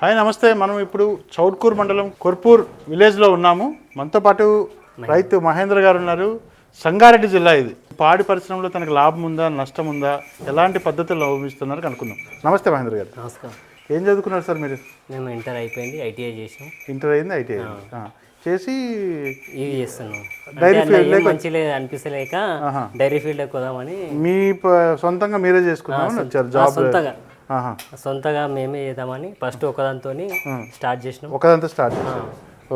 Hi నమస్తే. మనం ఇప్పుడు చౌట్కూర్ మండలం కొర్పూర్ విలేజ్లో ఉన్నాము. మనతో పాటు రైతు మహేంద్ర గారు ఉన్నారు. సంగారెడ్డి జిల్లా ఇది. పాడి పరిశ్రమలో తనకు లాభం ఉందా నష్టం ఉందా ఎలాంటి పద్ధతులు అవలంబిస్తున్నారు కనుక్కుందాం. నమస్తే మహేంద్ర గారు. నమస్కారం. ఏం చదువుకున్నారు సార్ మీరు? మేము ఇంటర్ అయిపోయింది ఐటీఐ చేసాం. ఇంటర్ అయింది ఐటీ చేసి ఇవి చేస్తున్నాం? అందులో ఏం మంచి అనిపిస్తలేక డైరీ ఫీల్డ్ పోదామని మీ సొంతంగా మీరే చేసుకున్నామని వచ్చారు జాబ్ సొంతగా. సొంతగా మేమే చేద్దామని ఫస్ట్ ఒకదాంతో స్టార్ట్ చేసినాం. ఒకదంతా స్టార్ట్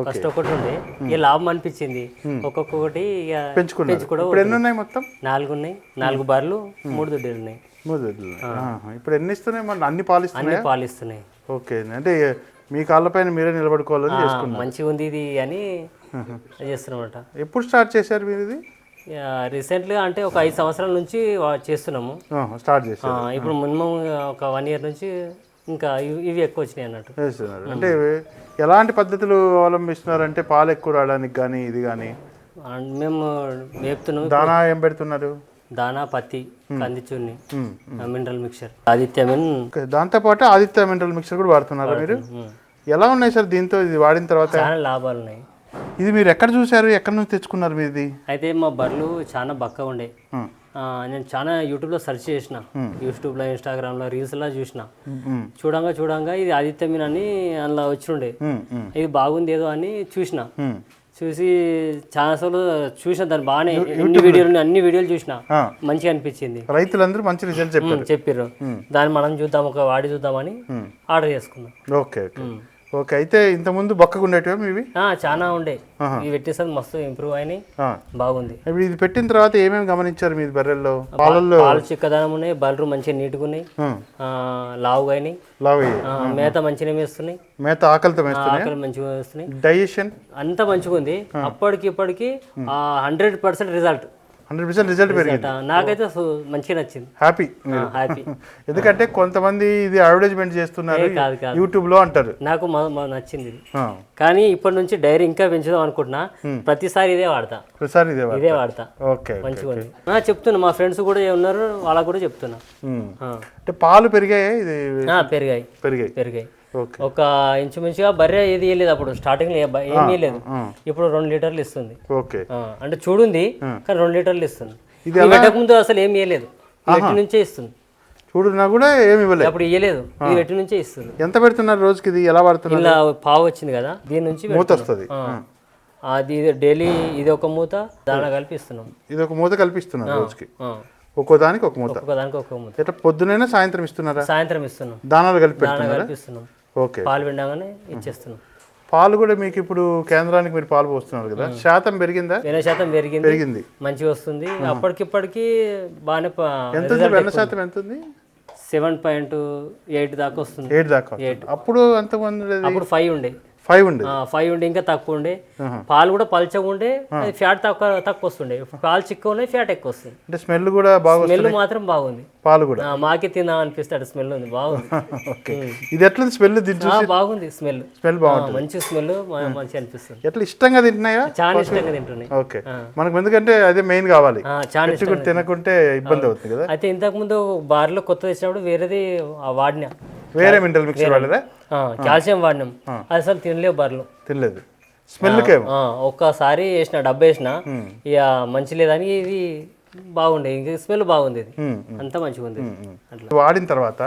ఫస్ట్ ఒకటి ఉండే. ఇక లాభం అనిపించింది. ఒక్కొక్కటి ఎన్ని ఉన్నాయి మొత్తం? నాలుగు ఉన్నాయి. నాలుగు బార్లు మూడు దుడ్డలు ఉన్నాయి. మూడు. ఆహా. ఇప్పుడు ఎన్ని ఇస్తున్నాయి? మన అన్ని పాలిస్తున్నాయి? అన్ని పాలు ఇస్తున్నాయి ఓకే. అంటే మీ కాళ్ళపైన మీరే నిలబడుకోవాలని మంచిగా ఉంది ఇది అని చేస్తున్నామట ఎప్పుడు స్టార్ట్ చేశారు మీరు ఇది? రీసెంట్గా అంటే ఒక ఐదు సంవత్సరాల నుంచి చేస్తున్నాము. స్టార్ట్ చేశారు ఇప్పుడు మినిమం ఒక వన్ ఇయర్ నుంచి ఇంకా ఇవి- ఎక్కువ వచ్చినాయి అన్నట్టు. చేస్తున్నారు. అంటే ఎలాంటి పద్ధతులు అవలంబిస్తున్నారు అంటే పాలు ఎక్కువ రావడానికి కానీ ఇది కానీ మేము మేపుతున్నాం దానా ఏం పెడుతున్నారు? దానా పత్తి కందిచున్ని ఉమ్. మినరల్ మిక్చర్ ఆదిత్య మీన్ దాంతోపాటు ఆదిత్య మినరల్ మిక్సర్ కూడా వాడుతున్నారా మీరు? ఎలా ఉన్నాయి సార్ దీంతో ఇది వాడిన తర్వాత? చాలా లాభాలు ఉన్నాయి. ఇది మీరు ఎక్కడ చూసారు ఎక్కడ నుంచి తెచ్చుకున్నారు మీరు ఇది అయితే మా బర్రెలు చాలా బక్కగా ఉండే. నేను చాలా యూట్యూబ్లో సెర్చ్ చేసిన. యూట్యూబ్లో ఇన్స్టాగ్రామ్లో రీల్స్లో చూసిన. ఉమ్. చూడంగా చూడంగా ఇది ఆదిత్య మీన్ అని అందులో వచ్చిండే. ఇది బాగుంది ఏదో అని చూసిన. చూసి చాలా సార్లు చూసిన దాన్ని బాగానే ఎన్ని వీడియోలు అన్ని వీడియోలు చూసిన. మంచిగా అనిపించింది. రైతులందరూ మంచి రిజల్ట్ చెప్పారు. చెప్పారు దాన్ని మనం చూద్దాం ఒక వాడి చూద్దామని ఆర్డర్ చేసుకున్నాం. ఓకే ఓకే అయితే ఇంతకుముందు బక్కగా ఉండేటివా ఆ, చాలా ఉండే. ఇవి పెట్టేసరికి మస్తు ఇంప్రూవ్ అయినాయి. బాగుంది. ఇప్పుడు ఇది పెట్టిన తర్వాత ఏమేమి గమనించారు మీ బర్రెల్లో? పాలల్లో? పాలు చిక్కదనం ఉన్నాయి బర్రెలు మంచిగా నీట్గా ఉన్నాయి లావుగా అయినాయి లావు మేత మంచిగా వేస్తున్నాయి. మేత ఆకలితో ఆకలి మంచిగా వేస్తున్నాయి. డైజెషన్? అంతా మంచిగా ఉంది అప్పటికి ఇప్పటికి hundred percent result hundred percent result పెరిగింది. నాకైతే మంచిగా నచ్చింది. హ్యాపీ హ్యాపీ ఎందుకంటే కొంతమంది ఇది అడ్వర్టైజ్మెంట్ చేస్తున్నారు యూట్యూబ్లో అంటారు. నాకు నచ్చింది కానీ ఇప్పటి నుంచి డైరీ ఇంకా పెంచుదాం అనుకుంటున్నా ప్రతిసారి ఇదే వాడతా. ప్రతిసారి ఇదే ఇదే వాడతా. ఓకే మంచిగా చెప్తున్నా మా ఫ్రెండ్స్ కూడా ఉన్నారు వాళ్ళకు కూడా చెప్తున్నా. ఆ. అంటే పాలు పెరిగాయి? ఇది ఆ, పెరిగాయి. పెరిగాయి. పెరిగాయి. ఒక ఇంచుమించుగా బర్రె ఏది ఇవ్వలేదు అప్పుడు. స్టార్టింగ్ ఏమీ లేదు ఇప్పుడు రెండు లీటర్లు ఇస్తుంది. అంటే చూడుంది కానీ రెండు లీటర్లు ఇస్తుంది. పెట్టక ముందు అసలు ఏమి ఇవ్వలేదు వెట్టి నుంచే ఇస్తుంది. చూడు నా కూడా ఏమి ఇవ్వలేదు. అప్పుడు ఇవ్వలేదు ఇది వెట్టి నుంచే ఇస్తుంది. ఎంత పెడుతున్నారు రోజుకి ఇది? ఎలా వాడుతున్నారు? ఇలా పావు వచ్చింది కదా దీని నుంచి మూత. వస్తుంది. అది డైలీ ఇది ఒక మూత దాన కలిపి ఇస్తున్నాం ఇది ఒక మూత కల్పిస్తున్నారు రోజుకి. ఒక్కో దానికి ఒక మూత. ఒక్కొక్క దానికి మూత. ఎట్లా పొద్దునైనా సాయంత్రం ఇస్తున్నారా? సాయంత్రం ఇస్తున్నాం. దానాలు కలిపి దాన పెడుతున్నారా? కలిపి ఇస్తున్నాం ఓకే. పాలు పిండగానే ఇచ్చేస్తున్నాం. పాలు కూడా మీకు ఇప్పుడు కేంద్రానికి మీరు పాలు పోస్తున్నారు కదా? శాతం పెరిగిందా? వెన్న శాతం పెరిగింది. పెరిగింది. మంచిగా వస్తుంది. అప్పటికిప్పటికి బాగానే ఎంత ఉంది? వెన్న శాతం ఎంత ఉంది? సెవెన్ పాయింట్ ఎయిట్ దాకా వస్తుంది. ఏడు దాకా అప్పుడు అంతమంది ఉండేది అప్పుడు ఫైవ్ ఉండే. ఫైవ్ ఉండేది ఫైవ్ ఉండే ఇంకా తక్కువ ఉండే. పాలు కూడా పల్చగా ఉండే అది ఫ్యాట్ తక్కువ తక్కువ వస్తుండే. పాలు చిక్కువ ఉన్నాయి ఫ్యాట్ ఎక్కువ వస్తుంది. అంటే స్మెల్ కూడా బాగా స్మెల్ మాత్రం బాగుంది. పాలు కూడా. మాకే తిందాం అనిపిస్తాడు స్మెల్ ఉంది బాగుంది. ఇది ఎట్లా స్మెల్ బాగుంది స్మెల్. స్మెల్ బాగుంటుంది. మంచి స్మెల్ మంచి అనిపిస్తుంది. ఎట్లా ఇష్టంగా తింటున్నాయా? చాలా ఇష్టంగా తింటున్నాయి. ఓకే. మనకు ఎందుకంటే అదే మెయిన్ కావాలి. చాలా తినకుంటే ఇబ్బంది అవుతుంది కదా. అయితే ఇంతకుముందు బార్లో కొత్త తెచ్చినప్పుడు వేరేది ఆ, వాడినా. వేరే మినరల్ మిక్సర్ వాడరా ఆ, కాల్షియం వాడినాం. అది అసలు తినలేవు బర్రెలు. తినలేదు. స్మెల్కేమో? ఆ, ఒక్కసారి వేసిన డబ్బు వేసిన ఇక మంచి లేదని ఇది బాగుండే. ఇంక స్మెల్ బాగుంది ఇది. అంతా మంచిగా ఉంది. వాడిన తర్వాత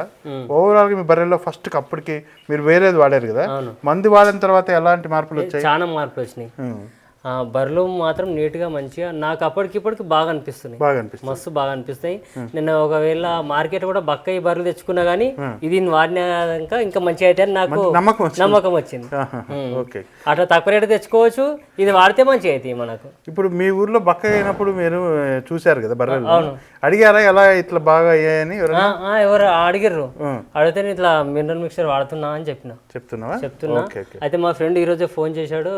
ఓవరాల్గా మీ బర్రెల్లో ఫస్ట్ అప్పటికి మీరు వేరేది వాడారు కదా. మందు వాడిన తర్వాత ఎలాంటి మార్పులు వచ్చాయి? చాలా మార్పులు వచ్చినాయి. బర్రెలు మాత్రం నీట్గా మంచిగా నాకు అప్పటికిప్పటికి బాగా అనిపిస్తున్నాయి. బాగా అనిపిస్తుంది మస్తు బాగా అనిపిస్తాయి. నేను ఒకవేళ మార్కెట్ కూడా బక్కయి బర్రెలు తెచ్చుకున్నా కానీ ఇది వాడినాక ఇంకా మంచిగా అయితే నాకు నమ్మకం వచ్చింది. ఓకే. అట్లా తక్కువ రేటు తెచ్చుకోవచ్చు. ఇది వాడితే మంచిగా అవుతాయి మనకు. ఇప్పుడు మీ ఊర్లో బక్క అయినప్పుడు మీరు ఆ, చూశారు కదా బర్రెలు? అడిగారా ఎలా ఇట్లా బాగా అయ్యాయని ఎవరు అడిగిర్రు. ఉం. అడిగితే ఇట్లా మినరల్ మిక్చర్ వాడుతున్నా అని చెప్పిన. చెప్తున్నా. ఓకే అయితే మా ఫ్రెండ్ ఈ రోజే ఫోన్ చేశాడు.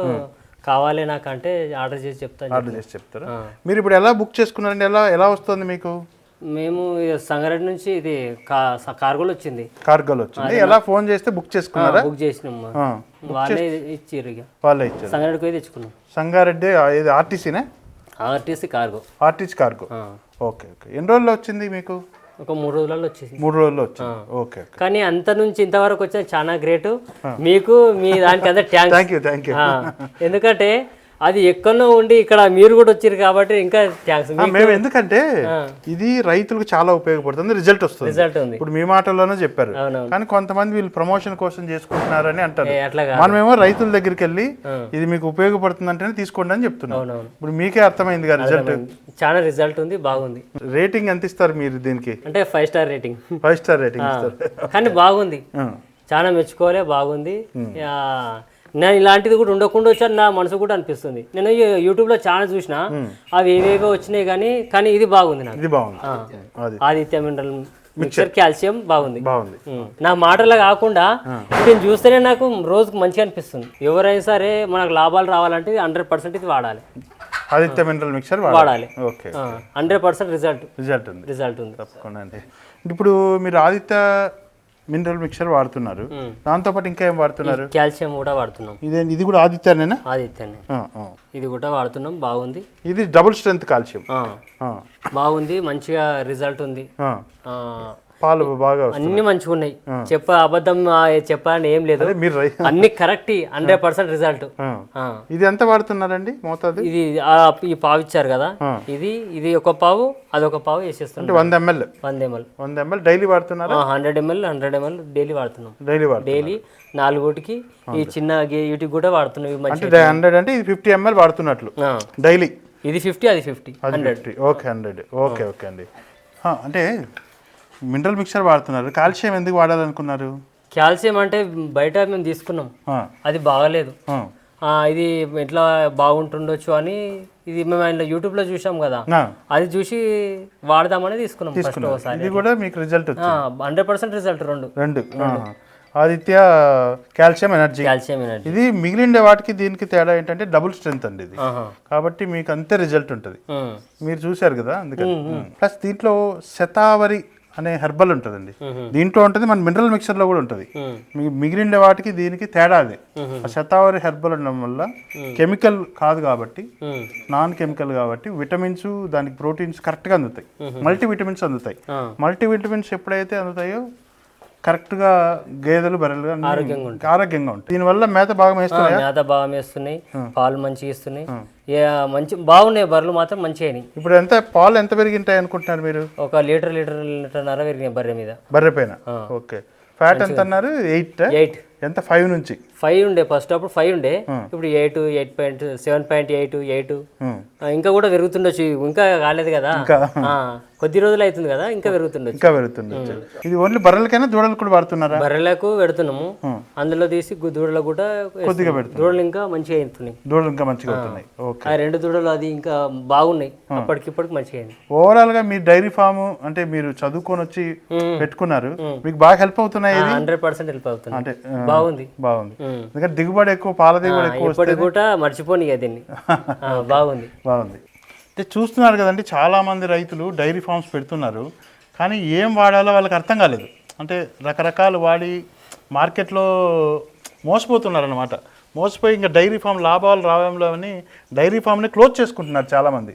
కావాలి నాకంటే ఆర్డర్ చేసి చెప్తాను ఆర్డర్ చేసి చెప్తారా? మీరు ఇప్పుడు ఎలా బుక్ చేసుకున్నారండి? ఎలా ఎలా వస్తుంది మీకు? మేము సంగారెడ్డి నుంచి ఇది కార్గోలు వచ్చింది. కార్గోలు వచ్చింది. ఎలా ఫోన్ చేస్తే బుక్ చేసుకున్నారా? బుక్ చేసినాం ఆ, వాళ్ళే ఇచ్చిర్రు ఇక. వాళ్ళే ఇచ్చారు. సంగారెడ్డికి పోయి తెచ్చుకున్నాం. సంగారెడ్డి ఇది ఆర్టీసీనే? RTC cargo. RTC cargo. Okay okay. ఎన్ని రోజుల్లో వచ్చింది మీకు? ఒక మూడు రోజులలో వచ్చేసింది. మూడు రోజుల్లో వచ్చింది. ఓకే కానీ అంత నుంచి ఇంతవరకు వచ్చిన చాలా గ్రేట్. మీకు మీ దానికి అంతా thanks thank you thank you ఎందుకంటే అది ఎక్కడో ఉండి ఇక్కడ మీరు కూడా వచ్చారు కాబట్టి ఇంకా థ్యాంక్స్. మేము ఎందుకంటే ఇది రైతులకు చాలా ఉపయోగపడుతుంది రిజల్ట్ వస్తుంది. రిజల్ట్ ఉంది. ఇప్పుడు మీ మాటల్లోనే చెప్పారు. కానీ కొంతమంది వీళ్ళు ప్రమోషన్ కోసం చేసుకుంటున్నారని అంటారు. మనమేమో రైతుల దగ్గరికి వెళ్ళి ఇది మీకు ఉపయోగపడుతుంది అంటేనే తీసుకోండి అని చెప్తున్నాం. ఇప్పుడు మీకే అర్థమైంది కదా రిజల్ట్. చాలా రిజల్ట్ ఉంది బాగుంది. రేటింగ్ ఎంత ఇస్తారు మీరు దీనికి? అంటే five star rating. Five star rating ఇస్తారు. కానీ బాగుంది. చాలా మెచ్చుకోలే బాగుంది. నేను ఇలాంటిది కూడా ఉండకుండా వచ్చాను నా మనసు కూడా అనిపిస్తుంది. నేను యూట్యూబ్లో చాలా చూసిన అవి ఏవేవో వచ్చినాయి కానీ కానీ ఇది బాగుంది నాకు. ఇది బాగుంది. ఆదిత్య మినరల్ మిక్సర్ కాల్షియం బాగుంది. బాగుంది. నా మాటలు కాకుండా దీన్ని చూస్తేనే నాకు రోజుకు మంచిగా అనిపిస్తుంది. ఎవరైనా సరే మనకు లాభాలు రావాలంటే హండ్రెడ్ పర్సెంట్ ఇది వాడాలి. ఆదిత్య మినరల్ మిక్చర్ వాడాలి. Okay. Hundred percent result result ఉంది. రిజల్ట్ ఉంది. తప్పకుండా అండి. ఇప్పుడు మీరు ఆదిత్య మినరల్ మిక్చర్ వాడుతున్నారు. దాంతోపాటు ఇంకా ఏం వాడుతున్నారు? కాల్షియం కూడా వాడుతున్నాం. ఇదే ఇది కూడా ఆదిత్యనేనా. ఆదిత్యనే. ఇది కూడా వాడుతున్నాం బాగుంది. ఇది డబుల్ స్ట్రెంత్ కాల్షియం. బాగుంది మంచిగా రిజల్ట్ ఉంది. పాలు బాగా అన్ని మంచిగా ఉన్నాయి. చెప్ప అబద్ధం చెప్పాలని ఏం లేదు. మీరు అన్ని కరెక్ట్ హండ్రెడ్ పర్సెంట్ రిజల్ట్. ఇది ఎంత వాడుతున్నారండి మోతాదు? ఇది ఈ పావు ఇచ్చారు కదా. ఇది ఇది ఒక పావు అదొక పావు వేసేస్తున్నాం అంటే వంద ఎంఎల్ వంద ఎంఎల్ వంద ఎంఎల్ డైలీ వాడుతున్నారా? Hundred ML hundred ML daily వాడుతున్నాం. డైలీ డైలీ నాలుగుటికి ఈ చిన్న వీటికి కూడా వాడుతున్నాం అంటే హండ్రెడ్ అంటే ఇది ఫిఫ్టీ ఎంఎల్ వాడుతున్నట్లు. డైలీ ఇది ఫిఫ్టీ అది fifty fifty okay hundred okay okay అండి. అంటే మినరల్ మిక్చర్ వాడుతున్నారు. కాల్షియం ఎందుకు వాడాలనుకున్నారు? కాల్షియం అంటే బయట మేము తీసుకున్నాం. అది బాగలేదు. ఇది ఎట్లా బాగుంటుండొచ్చు అని ఇది మేము ఆయన యూట్యూబ్లో చూసాం కదా. అది చూసి వాడదామని తీసుకున్నాం ఫస్ట్ ఒకసారి ఇది కూడా మీకు రిజల్ట్ హండ్రెడ్ పర్సెంట్ రిజల్ట్ రెండు. రెండు. Aditya calcium energy. Calcium energy. ఇది మిగిలిన వాటికి దీనికి తేడా ఏంటంటే డబుల్ స్ట్రెంత్ అండి ఇది. కాబట్టి మీకు అంతే రిజల్ట్ ఉంటుంది. మీరు చూశారు కదా అందుకని. ప్లస్ దీంట్లో శతావరి అనే హెర్బల్ ఉంటుందండి. దీంట్లో ఉంటుంది మన మినరల్ మిక్చర్లో కూడా ఉంటుంది. మిగిలిన వాటికి దీనికి తేడా అది. ఆ శతావరి హెర్బల్ ఉండడం వల్ల కెమికల్ కాదు కాబట్టి. నాన్ కెమికల్ కాబట్టి విటమిన్స్ దానికి ప్రోటీన్స్ కరెక్ట్గా అందుతాయి. మల్టీ విటమిన్స్ అందుతాయి. మల్టీ విటమిన్స్ ఎప్పుడైతే అందుతాయో కరెక్ట్గా గేదెలు బర్రెలు ఆరోగ్యంగా ఉంటాయి. ఆరోగ్యంగా ఉంటాయి. దీనివల్ల మేత బాగా మేస్తున్నాయా? మేత బాగా మేస్తున్నాయి. పాలు మంచిగా ఇస్తున్నాయి. మంచి బాగున్నాయి. బర్రెలు మాత్రం మంచిగా ఇప్పుడు ఎంత పాలు ఎంత పెరిగింటాయి అనుకుంటున్నారు మీరు? ఒక లీటర్ లీటర్ లీటర్న్నర పెరిగినాయి బర్రె మీద. బర్రె పైన? ఓకే. ఫ్యాట్ ఎంత అన్నారు? Eight eight. ఎంత? ఫైవ్ నుంచి. ఫైవ్ ఉండే ఫస్ట్ అప్పుడు ఫైవ్ ఉండే. ఇప్పుడు eight eight point seven point eight eight. ఇంకా కూడా పెరుగుతుండొచ్చు. ఇంకా కాలేదు కదా? కొద్ది రోజులు అవుతుంది కదా? ఇంకా పెరుగుతుండొచ్చు. ఇంకా పెరుగుతుంది ఇది ఓన్లీ బర్రెలకైనా దూడలు కూడా వాడుతున్నారా? బర్రెలకు పెడుతున్నాము. అందులో తీసి దూడలకు కూడా కొద్దిగా వేస్తున్నాం. దూడలు ఇంకా మంచిగా అవుతున్నాయి దూడలు ఇంకా మంచిగా అవుతున్నాయి. ఓకే. ఆ రెండు దూడలు అది ఇంకా బాగున్నాయి. అప్పటికిప్పటికి మంచిగా అయింది ఓవరాల్గా మీ డైరీ ఫామ్ అంటే మీరు చదువుకొని వచ్చి పెట్టుకున్నారు. మీకు బాగా హెల్ప్ అవుతున్నాయి? హండ్రెడ్ పర్సెంట్ హెల్ప్ అవుతుంది అంటే బాగుంది. బాగుంది. ఎందుకంటే దిగుబడి ఎక్కువ పాల దిగుబడి ఎక్కువ కూడా మర్చిపోని ఇక దీన్ని. బాగుంది. బాగుంది. అంటే చూస్తున్నారు కదండి చాలా మంది రైతులు డైరీ ఫార్మ్స్ పెడుతున్నారు కానీ ఏం వాడాలో వాళ్ళకి అర్థం కాలేదు. అంటే రకరకాలు వాడి మార్కెట్లో మోసపోతున్నారు అనమాట మోసపోయి ఇంకా డైరీ ఫామ్ లాభాలు రావడంలో అని డైరీ ఫామ్ని క్లోజ్ చేసుకుంటున్నారు చాలామంది.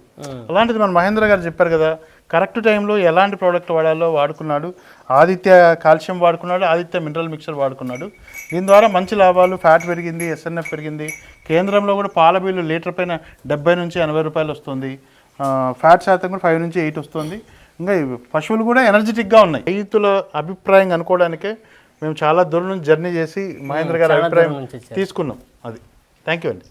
అలాంటిది మన మహేంద్ర గారు చెప్పారు కదా కరెక్ట్ టైంలో ఎలాంటి ప్రోడక్ట్ వాడాలో వాడుకున్నాడు ఆదిత్య కాల్షియం వాడుకున్నాడు ఆదిత్య మినరల్ మిక్చర్ వాడుకున్నాడు దీని ద్వారా మంచి లాభాలు ఫ్యాట్ పెరిగింది ఎస్ఎన్ఎఫ్ పెరిగింది. కేంద్రంలో కూడా పాల బిల్లు లీటర్ పైన డెబ్బై నుంచి ఎనభై రూపాయలు వస్తుంది. ఫ్యాట్ శాతం కూడా ఫైవ్ నుంచి ఎయిట్ వస్తుంది. ఇంకా పశువులు కూడా ఎనర్జెటిక్గా ఉన్నాయి. రైతుల అభిప్రాయం అనుకోవడానికే మేము చాలా దూరం నుంచి జర్నీ చేసి మహేంద్ర గారి అభిప్రాయం. తీసుకున్నాం. అది. థ్యాంక్ యూ అండి.